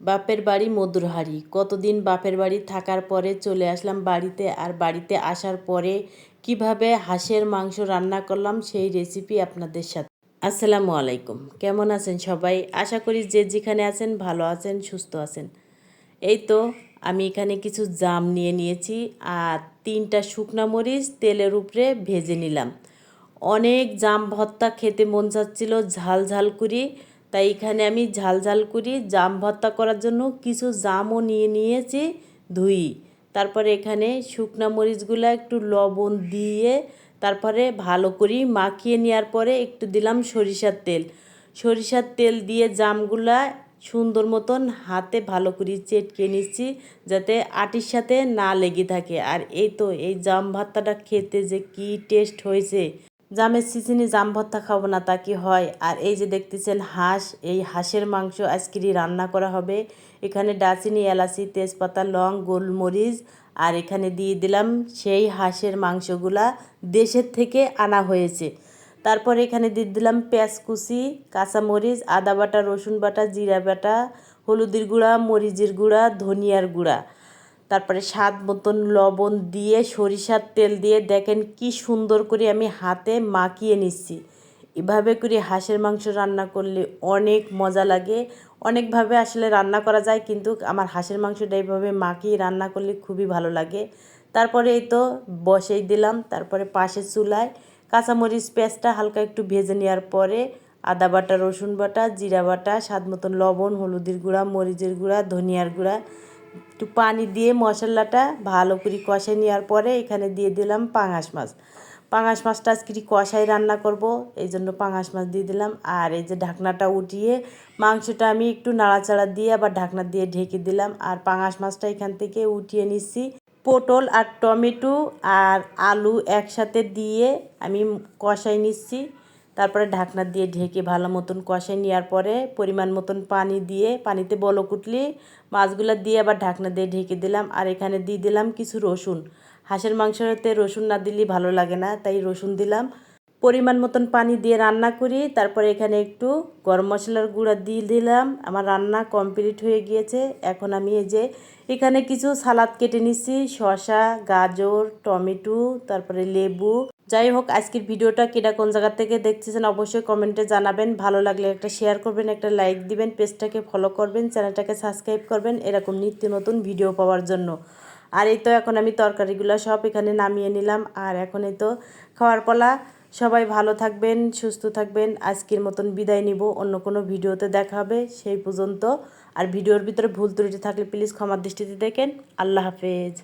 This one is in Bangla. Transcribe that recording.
বাপের বাড়ি মধুরহারি। কতদিন বাপের বাড়ি থাকার পরে চলে আসলাম বাড়িতে আর বাড়িতে আসার পরে কীভাবে হাঁসের মাংস রান্না করলাম সেই রেসিপি আপনাদের সাথে। আসসালামু আলাইকুম। কেমন আছেন সবাই? আশা করি যে যেখানে আছেন ভালো আছেন, সুস্থ আছেন। এই তো আমি এখানে কিছু জাম নিয়ে নিয়েছি আর তিনটা শুকনো মরিচ তেলের উপরে ভেজে নিলাম। অনেক জাম ভর্তা খেতে মন চাচ্ছিল, ঝাল ঝাল করি। তাই এখানে আমি ঝাল ঝাল করি জাম ভর্তা করার জন্য কিছু জামও নিয়ে নিয়েছি, ধুই। তারপরে এখানে শুকনা মরিচগুলো একটু লবণ দিয়ে তারপরে ভালো করি মাখিয়ে নেওয়ার পরে একটু দিলাম সরিষার তেল। সরিষার তেল দিয়ে জামগুলা সুন্দর মতন হাতে ভালো করে চেটকে নিচ্ছি যাতে আটির সাথে না লেগে থাকে। আর এই তো এই জাম ভর্তাটা খেতে যে কি টেস্ট হয়েছে। জামের সিজনে জাম ভর্তা খাব না, তা কি হয়? আর এই যে দেখতেছেন হাঁস, এই হাঁসের মাংস আজকেরই রান্না করা হবে। এখানে ডাচিনি, এলাচি, তেজপাতা, লং, গোলমরিচ, আর এখানে দিয়ে দিলাম সেই হাঁসের মাংসগুলা দেশের থেকে আনা হয়েছে। তারপর এখানে দিয়ে দিলাম পেঁয়াজ কুচি, কাঁচামরিচ, আদা বাটা, রসুন বাটা, জিরা বাটা, হলুদের গুঁড়া, মরিচের গুঁড়া, ধনিয়ার গুঁড়া। তারপরে স্বাদ, মতন লবণ দিয়ে সরিষার তেল দিয়ে দেখেন কি সুন্দর করে আমি হাতে মাখিয়ে নিচ্ছি। এভাবে করে হাঁসের মাংস রান্না করলে অনেক মজা লাগে। অনেকভাবে আসলে রান্না করা যায়, কিন্তু আমার হাঁসের মাংসটা এইভাবে মাখিয়ে রান্না করলে খুবই ভালো লাগে। তারপরে এই তো বসেই দিলাম, তারপরে পাশের চুলায় কাঁচামরিচ পেঁয়াজটা হালকা একটু ভেজে নেওয়ার পরে আদা বাটা, রসুন বাটা, জিরা বাটা, স্বাদ মতন লবণ, হলুদের গুঁড়া, মরিচের গুঁড়া, ধনিয়ার গুঁড়া একটু পানি দিয়ে মশলাটা ভালো করে কষে নেওয়ার পরে এখানে দিয়ে দিলাম পাঙাশ মাছ। পাঙাশ মাছটা আজকে কষাই রান্না করব এই জন্য পাঙাশ মাছ দিয়ে দিলাম। আর এই যে ঢাকনাটা উঠিয়ে মাংসটা আমি একটু নাড়াচাড়া দিয়ে আবার ঢাকনা দিয়ে ঢেকে দিলাম। আর পাঙাশ মাছটা এখান থেকে উঠিয়ে নিচ্ছি। পটল আর টমেটো আর আলু একসাথে দিয়ে আমি কষাই নিচ্ছি। তারপরে ঢাকনা দিয়ে ঢেকে ভালো মতন কষাই নেওয়ার পরে পরিমাণ মতন পানি দিয়ে, পানিতে বলক কুটলি, মাছগুলো দিয়ে আবার ঢাকনা দিয়ে ঢেকে দিলাম। আর এখানে দিয়ে দিলাম কিছু রসুন। হাঁসের মাংসতে রসুন না দিলে ভালো লাগে না, তাই রসুন দিলাম। পরিমাণ মতন পানি দিয়ে রান্না করি। তারপরে এখানে একটু গরম মশলার গুঁড়া দিয়ে দিলাম। আমার রান্না কমপ্লিট হয়ে গিয়েছে। এখন আমি এই যে এখানে কিছু সালাদ কেটে নিচ্ছি শসা, গাজর, টমেটো, তারপরে লেবু। যাই হোক, আজকের ভিডিওটা কেটা কোন জায়গা থেকে দেখতেছেন অবশ্যই কমেন্টে জানাবেন। ভালো লাগলে একটা শেয়ার করবেন, একটা লাইক দিবেন, পেজটাকে ফলো করবেন, চ্যানেলটাকে সাবস্ক্রাইব করবেন। এরকম নিত্য নতুন ভিডিও পাওয়ার জন্য। আর এই তো এখন আমি তরকারিগুলো সব এখানে নামিয়ে নিলাম। আর এখন এই তো খাওয়ার পলা। সবাই ভালো থাকবেন, সুস্থ থাকবেন। আজকের মতন বিদায় নিব। অন্য কোনো ভিডিওতে দেখা হবে সেই পর্যন্ত। আর ভিডিওর ভিতরে ভুল ত্রুটি থাকলে প্লিজ ক্ষমার দৃষ্টিতে দেখেন। আল্লাহ হাফেজ।